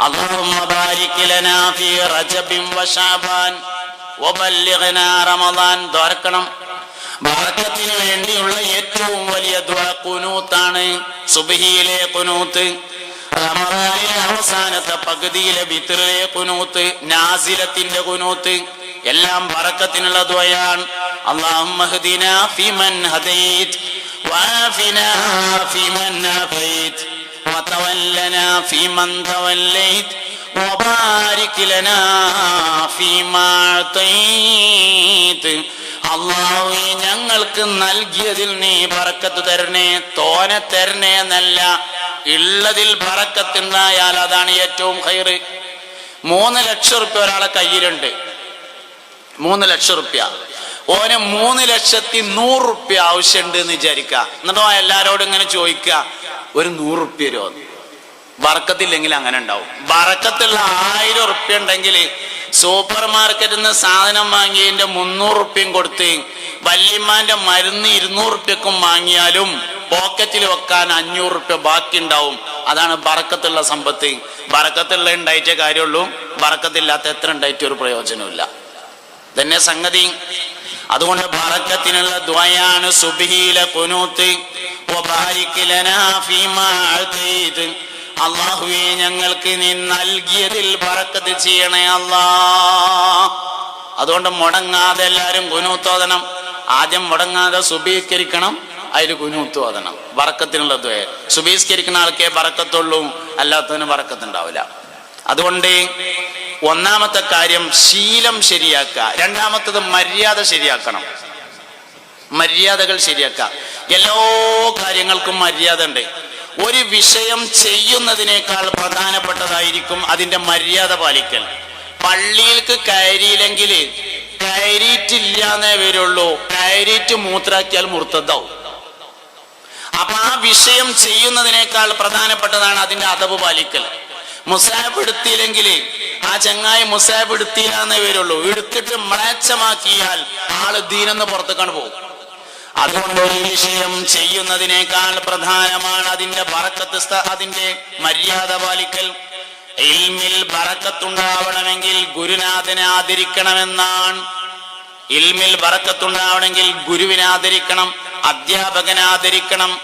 اللهم بارك لنا في رجب وشعبان وبلغنا رمضان ദ്വാരക്കണം ബറക്കത്തിന് വേണ്ടിയുള്ള ഏറ്റവും വലിയ ദ്വാ കുനൂത്താണ് സുബഹിയിലെ കുനൂത്ത് റമദാനിലെ അവസാനത്തെ പകുതിയിലെ വിത്രിലെ കുനൂത്ത് നാസിലത്തിന്റെ കുനൂത്ത് എല്ലാം ബറക്കത്തിനുള്ള ദ്വയാണ് അള്ളാഹുമ്മ ഹ്ദിനാ ഫീമൻ ഹദൈത് وعافنا فيمن عافيت وتولنا فيمن توليت وبارك لنا فيما أعطيت അള്ളാഹുവേ ഞങ്ങൾക്ക് നൽകിയതിൽ നീ ബറക്കത്ത് തരണേ തോനെ തരണേ എന്നല്ല ഉള്ളതിൽ ബറക്കത്തുണ്ടായാൽ അതാണ് ഏറ്റവും ഹൈറ് മൂന്ന് ലക്ഷം റുപ്യ ഒരാളെ കയ്യിലുണ്ട് മൂന്ന് ലക്ഷം റുപ്യ ഓന് മൂന്ന് ലക്ഷത്തി നൂറ് റുപ്യ ആവശ്യമുണ്ട് എന്ന് വിചാരിക്ക എന്നിട്ടോ എല്ലാരോടും ഇങ്ങനെ ചോദിക്കുക ഒരു നൂറ് റുപ്യ വറക്കത്തില്ലെങ്കിൽ അങ്ങനെ ഉണ്ടാവും. വറക്കത്തുള്ള ആയിരം റുപ്യ ഉണ്ടെങ്കിൽ സൂപ്പർ മാർക്കറ്റിൽ നിന്ന് സാധനം വാങ്ങിയതിന്റെ മുന്നൂറ് റുപ്യയും കൊടുത്ത് വല്യമ്മാന്റെ മരുന്ന് ഇരുന്നൂറ് റുപ്യക്കും വാങ്ങിയാലും പോക്കറ്റിൽ വെക്കാൻ അഞ്ഞൂറ് റുപ്യ ബാക്കി ഉണ്ടാവും അതാണ് വറക്കത്തുള്ള സമ്പത്ത്. വറക്കത്തുള്ള ഉണ്ടായിട്ടേ കാര്യമുള്ളൂ. വറക്കത്തില്ലാത്ത എത്ര ഉണ്ടായിട്ട് ഒരു പ്രയോജനമില്ല തന്നെ സംഗതി. അതുകൊണ്ട് വറക്കത്തിനുള്ള ദ്വയാണ് സുബിഹിയിലെ കുനൂത്ത്. അള്ളാഹുവേ ഞങ്ങൾക്ക് നീ നൽകിയതിൽ ബർക്കത്ത് ചെയ്യണേ അല്ലാ. അതുകൊണ്ട് മുടങ്ങാതെ എല്ലാവരും കുനൂത്തോദനം ആദ്യം മുടങ്ങാതെ സുബീകരിക്കണം അതിൽ കുനൂത്തോദനം വറക്കത്തിനുള്ളത് ദ്വയ സുബീസ്കരിക്കുന്ന ആൾക്കേ വറക്കത്തുള്ളൂ അല്ലാത്തവന് വറക്കത്തുണ്ടാവില്ല അതുകൊണ്ട് ഒന്നാമത്തെ കാര്യം ശീലം ശരിയാക്കുക. രണ്ടാമത്തത് മര്യാദ ശരിയാക്കണം. മര്യാദകൾ ശരിയാക്കുക. എല്ലാ കാര്യങ്ങൾക്കും മര്യാദ ഉണ്ട് ഒരു വിഷയം ചെയ്യുന്നതിനേക്കാൾ പ്രധാനപ്പെട്ടതായിരിക്കും അതിന്റെ മര്യാദ പാലിക്കൽ. പള്ളിയിലേക്ക് കയറിയില്ലെങ്കിൽ കയറിയിട്ടില്ലാന്നേ വരുള്ളൂ. കയറിയിട്ട് മൂത്രാക്കിയാൽ മുർത്തതാവും. അപ്പൊ ആ വിഷയം ചെയ്യുന്നതിനേക്കാൾ പ്രധാനപ്പെട്ടതാണ് അതിന്റെ അതവ് പാലിക്കൽ. മുസാബ് എടുത്തില്ലെങ്കിൽ ആ ചങ്ങായി മുസാബ് എടുത്തില്ല വരുള്ളൂ. എടുത്തിട്ട് മ്ലേച്ഛമാക്കിയാൽ ആൾ ദീനെന്ന് പുറത്തേക്കാണ് പോകും. അതുകൊണ്ട് ഒരു വിഷയം ചെയ്യുന്നതിനേക്കാൾ പ്രധാനമാണ് അതിന്റെ പറക്കത്ത് അതിന്റെ മര്യാദ പാലിക്കൽ. ഇൽമിൽ പറക്കത്തുണ്ടാവണമെങ്കിൽ ഗുരുനാഥനെ ആദരിക്കണമെന്നാണ്. ഇൽമിൽ പറക്കത്തുണ്ടാവണമെങ്കിൽ ഗുരുവിനെ ആദരിക്കണം അധ്യാപകനെ ആദരിക്കണം.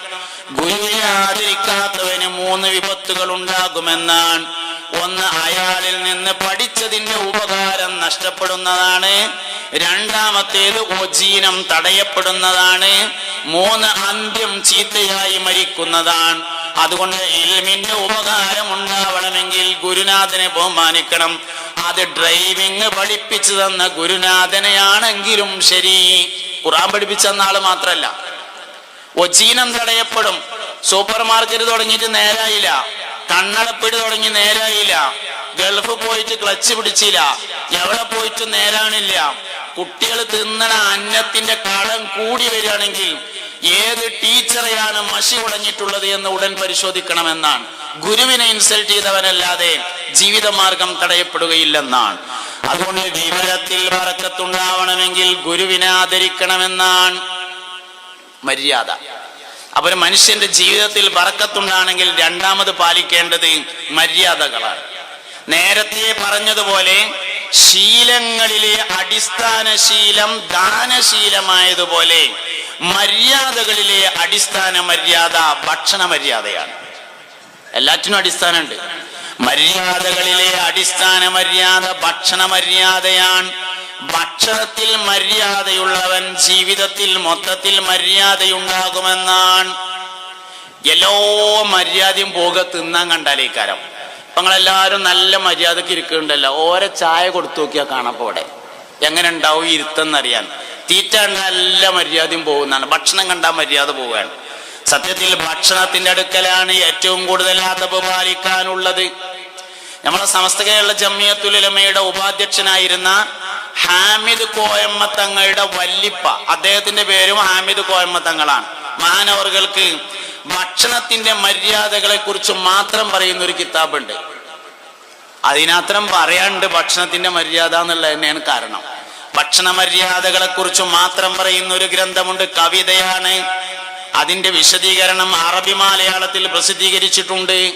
ഗുരുവിനെ ആദരിക്കാത്തവന് മൂന്ന് വിപത്തുകൾ ഉണ്ടാകുമെന്നാണ്. ഒന്ന് അയാളിൽ നിന്ന് പഠിച്ചതിന്റെ ഉപകാരം നഷ്ടപ്പെടുന്നതാണ്. രണ്ടാമത്തേത് ഓജീനം തടയപ്പെടുന്നതാണ്. മൂന്ന് അന്ത്യം ചീത്തയായി മരിക്കുന്നതാണ്. അതുകൊണ്ട് ഇൽമിന്റെ ഉപകാരം ഉണ്ടാവണമെങ്കിൽ ഗുരുനാഥനെ ബഹുമാനിക്കണം. അത് ഡ്രൈവിംഗ് പഠിപ്പിച്ചു തന്ന ഗുരുനാഥനെയാണെങ്കിലും ശരി. ഖുറാൻ പഠിപ്പിച്ച ആൾ മാത്രല്ല. ഒജീനം തടയപ്പെടും. സൂപ്പർ മാർക്കറ്റ് തുടങ്ങിയിട്ട് നേരായില്ല. കണ്ണടപ്പിടി തുടങ്ങി നേരായില്ല. ഗൾഫ് പോയിട്ട് ക്ലച്ച് പിടിച്ചില്ല. എവിടെ പോയിട്ട് നേരാണില്ല. കുട്ടികൾ തിന്നണ അന്നത്തിന്റെ കളം കൂടി വരികയാണെങ്കിൽ ഏത് ടീച്ചറെയാണ് മഷി ഉടഞ്ഞിട്ടുള്ളത് എന്ന് ഉടൻ പരിശോധിക്കണമെന്നാണ്. ഗുരുവിനെ ഇൻസൾട്ട് ചെയ്തവനല്ലാതെ ജീവിതമാർഗം തടയപ്പെടുകയില്ലെന്നാണ്. അതുകൊണ്ട് ജീവിതത്തിൽ വറക്കത്തുണ്ടാവണമെങ്കിൽ ഗുരുവിനെ ആദരിക്കണമെന്നാണ് മര്യാദ. അപ്പൊ ഒരു മനുഷ്യന്റെ ജീവിതത്തിൽ വറക്കത്തുണ്ടാണെങ്കിൽ രണ്ടാമത് പാലിക്കേണ്ടത് മര്യാദകളാണ്. നേരത്തെ പറഞ്ഞതുപോലെ ശീലങ്ങളിലെ അടിസ്ഥാന ശീലം ദാനശീലമായതുപോലെ മര്യാദകളിലെ അടിസ്ഥാന മര്യാദ ഭക്ഷണ മര്യാദയാണ് എല്ലാറ്റിനും അടിസ്ഥാനമുണ്ട്. മര്യാദകളിലെ അടിസ്ഥാന മര്യാദ ഭക്ഷണ മര്യാദയാണ് ഭക്ഷണത്തിൽ മര്യാദയുള്ളവൻ ജീവിതത്തിൽ മൊത്തത്തിൽ മര്യാദയുണ്ടാകുമെന്നാണ്. എല്ലോ മര്യാദയും പോക തിന്നാൻ കണ്ടാലേക്കാരം അപ്പൊ നിങ്ങളെല്ലാവരും നല്ല മര്യാദയ്ക്ക് ഇരിക്കുന്നുണ്ടല്ലോ. ഓരോ ചായ കൊടുത്തു നോക്കിയാൽ കാണപ്പോടെ എങ്ങനെ ഉണ്ടാവും ഇരുത്തെന്നറിയാൻ. തീറ്റ കണ്ടാൽ നല്ല മര്യാദയും പോകുന്നതാണ്. ഭക്ഷണം കണ്ടാൽ മര്യാദ പോവുകയാണ്. സത്യത്തിൽ ഭക്ഷണത്തിന്റെ അടുക്കലാണ് ഏറ്റവും കൂടുതൽ അതപ് പാലിക്കാനുള്ളത്. നമ്മളെ സമസ്ത കേരള ജമിയത്തുലമയുടെ ഉപാധ്യക്ഷനായിരുന്ന ഹാമിദ് കോയമ്മത്തങ്ങളുടെ വല്ലിപ്പ. അദ്ദേഹത്തിന്റെ പേരും ഹാമിദ് കോയമ്മത്തങ്ങളാണ് മാനവർക്ക് ഭക്ഷണത്തിന്റെ മര്യാദകളെ കുറിച്ച് മാത്രം പറയുന്ന ഒരു കിതാബുണ്ട്. അതിനത്രം പറയാണ്ട് ഭക്ഷണത്തിന്റെ മര്യാദ എന്നുള്ളത് തന്നെയാണ് കാരണം. ഭക്ഷണ മര്യാദകളെ കുറിച്ച് മാത്രം പറയുന്ന ഒരു ഗ്രന്ഥമുണ്ട് കവിതയാണ്. അതിന്റെ വിശദീകരണം അറബി മലയാളത്തിൽ പ്രസിദ്ധീകരിച്ചിട്ടുണ്ട്.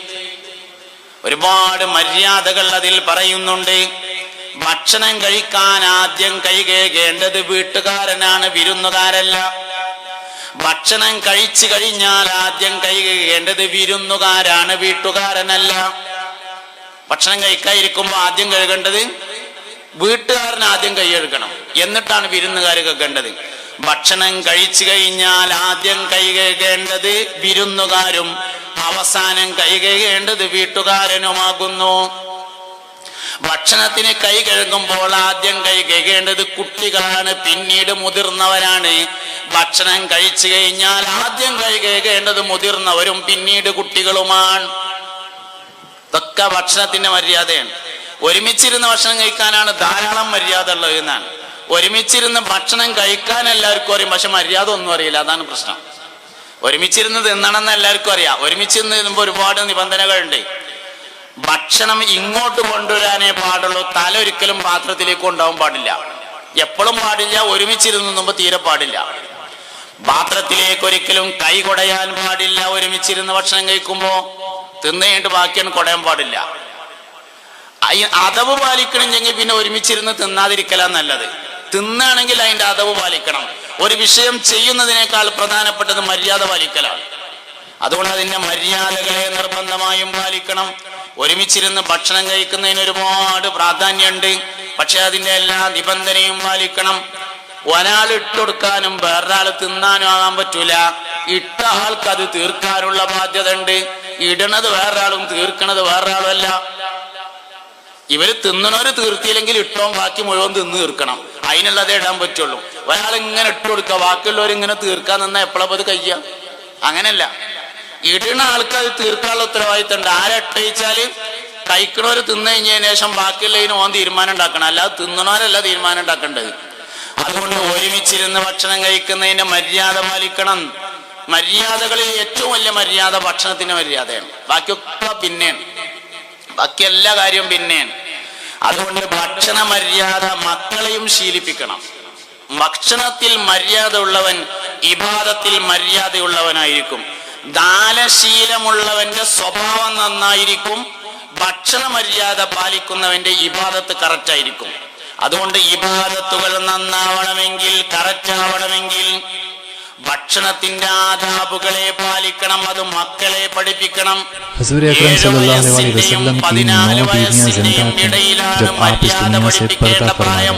ഒരുപാട് മര്യാദകൾ അതിൽ പറയുന്നുണ്ട്. ഭക്ഷണം കഴിക്കാൻ ആദ്യം കൈകേകേണ്ടത് വീട്ടുകാരനാണ് വിരുന്നുകാരല്ല. ഭക്ഷണം കഴിച്ചു കഴിഞ്ഞാൽ ആദ്യം കൈകേകേണ്ടത് വിരുന്നുകാരാണ് വീട്ടുകാരനല്ല. ഭക്ഷണം കഴിക്കാതിരിക്കുമ്പോൾ ആദ്യം കഴുകേണ്ടത് വീട്ടുകാരൻ ആദ്യം കൈ എന്നിട്ടാണ് വിരുന്നുകാർ കേൾക്കേണ്ടത് ഭക്ഷണം കഴിച്ചു കഴിഞ്ഞാൽ ആദ്യം കൈകേകേണ്ടത് വിരുന്നുകാരും അവസാനം കൈകേകേണ്ടത് വീട്ടുകാരനുമാകുന്നു. ഭക്ഷണത്തിന് കൈ കഴുകുമ്പോൾ ആദ്യം കൈ കഴുകേണ്ടത് കുട്ടികളാണ് പിന്നീട് മുതിർന്നവരാണ്. ഭക്ഷണം കഴിച്ചു കഴിഞ്ഞാൽ ആദ്യം കൈ കഴുകേണ്ടത് മുതിർന്നവരും പിന്നീട് കുട്ടികളുമാണ്. ഇതൊക്കെ ഭക്ഷണത്തിന്റെ മര്യാദയാണ്. ഒരുമിച്ചിരുന്ന് ഭക്ഷണം കഴിക്കാനാണ് ധാരാളം മര്യാദ ഉള്ളത് എന്നാണ്. ഒരുമിച്ചിരുന്ന് ഭക്ഷണം കഴിക്കാൻ എല്ലാവർക്കും അറിയും പക്ഷെ മര്യാദ ഒന്നും അറിയില്ല. അതാണ് പ്രശ്നം. ഒരുമിച്ചിരുന്ന് തിന്നണമെന്ന് എല്ലാവർക്കും അറിയാം. ഒരുമിച്ചിരുന്ന് തിന്നുമ്പോൾ ഒരുപാട് നിബന്ധനകളുണ്ട്. ഭക്ഷണം ഇങ്ങോട്ട് കൊണ്ടുവരാനേ പാടുള്ളൂ. തല ഒരിക്കലും പാത്രത്തിലേക്ക് കൊണ്ടുപോകാൻ പാടില്ല. എപ്പോഴും പാടില്ല ഒരുമിച്ചിരുന്ന് തിന്നുമ്പോൾ തീരെ പാടില്ല. പാത്രത്തിലേക്ക് ഒരിക്കലും കൈ കൊടയാൻ പാടില്ല ഒരുമിച്ചിരുന്ന് ഭക്ഷണം കഴിക്കുമ്പോ. തിന്നുകഴിഞ്ഞിട്ട് ബാക്കിയാണ് കുടയാൻ പാടില്ല. അതവ് പാലിക്കണമെങ്കിൽ പിന്നെ ഒരുമിച്ചിരുന്ന് തിന്നാതിരിക്കലാ നല്ലത്. തിന്നാണെങ്കിൽ അതിന്റെ അതവ് പാലിക്കണം. ഒരു വിഷയം ചെയ്യുന്നതിനേക്കാൾ പ്രധാനപ്പെട്ടത് മര്യാദ പാലിക്കലാണ്. അതുകൊണ്ട് അതിന്റെ മര്യാദകളെ നിർബന്ധമായും പാലിക്കണം. ഒരുമിച്ചിരുന്ന് ഭക്ഷണം കഴിക്കുന്നതിന് ഒരുപാട് പ്രാധാന്യമുണ്ട്. പക്ഷെ അതിന്റെ എല്ലാ നിബന്ധനയും പാലിക്കണം. ഒരാൾ ഇട്ടുകൊടുക്കാനും വേറൊരാൾ തിന്നാനും ആകാൻ പറ്റൂല. ഇട്ട ആൾക്ക് അത് തീർക്കാനുള്ള ബാധ്യത ഉണ്ട് ഇടണത് വേറൊരാളും തീർക്കണത് വേറൊരാളും അല്ല ഇവർ തിന്നണവര് തീർത്തിയില്ലെങ്കിൽ ഇട്ടോ ബാക്കി മുഴുവൻ തിന്ന് തീർക്കണം. അതിനുള്ളതേ ഇടാൻ പറ്റുള്ളൂ. ഒരാൾ ഇങ്ങനെ ഇട്ടുകൊടുക്കുക ബാക്കിയുള്ളവരിങ്ങനെ തീർക്കാൻ നിന്നാ എപ്പോഴാ അത് കയ്യ അങ്ങനല്ല. ഇടണ ആൾക്കത് തീർക്കാനുള്ള ഉത്തരവാദിത്തം ഉണ്ട് ആരട്ടയിച്ചാൽ കഴിക്കണവര് തിന്നു കഴിഞ്ഞതിന് ശേഷം ബാക്കിയുള്ളതിന് ഓൻ തീരുമാനം ഉണ്ടാക്കണം. അല്ലാതെ തിന്നണവരല്ല തീരുമാനം ഉണ്ടാക്കേണ്ടത്. അതുകൊണ്ട് ഒരുമിച്ചിരുന്ന് ഭക്ഷണം കഴിക്കുന്നതിന്റെ മര്യാദ പാലിക്കണം. മര്യാദകളിൽ ഏറ്റവും വലിയ മര്യാദ ഭക്ഷണത്തിന്റെ മര്യാദയാണ്. ബാക്കിയൊക്കെ പിന്നെയാണ്. ബാക്കി എല്ലാ കാര്യവും പിന്നെയാണ്. അതുകൊണ്ട് ഭക്ഷണ മര്യാദ മക്കളെയും ശീലിപ്പിക്കണം. ഭക്ഷണത്തിൽ മര്യാദ ഉള്ളവൻ ഇബാദത്തിൽ മര്യാദയുള്ളവനായിരിക്കും. ദാനശീലമുള്ളവന്റെ സ്വഭാവം നന്നായിരിക്കും ഭക്ഷണ മര്യാദ പാലിക്കുന്നവന്റെ ഇബാദത്ത് കറക്റ്റായിരിക്കും. അതുകൊണ്ട് ഇബാദത്തുകൾ നന്നാവണമെങ്കിൽ കറക്റ്റാവണമെങ്കിൽ ഭക്ഷണത്തിന്റെ ആദാബുകളെ പാലിക്കണം അത് മക്കളെ പഠിപ്പിക്കണം. പതിനാല് വയസ്സിന്റെയും ഇടയിലാണ് മര്യാദ പഠിപ്പിക്കേണ്ട പ്രായം.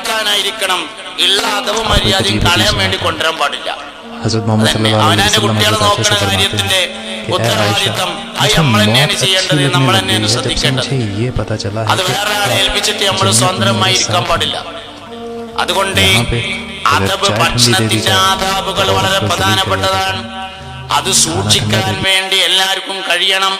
മര്യാദക്കാരനായിരിക്കണം ഇല്ലാത്തവും മര്യാദയും കളയാൻ വേണ്ടി കൊണ്ടുവരാൻ പാടില്ല. നമ്മൾ ചെയ്യേണ്ടത് നമ്മൾ ശ്രദ്ധിക്കേണ്ടത്. നമ്മൾ പാടില്ല. അതുകൊണ്ട് അതബ് വളരെ പ്രധാനപ്പെട്ടതാണ്. അത് സൂക്ഷിക്കാൻ വേണ്ടി എല്ലാവർക്കും കഴിയണം.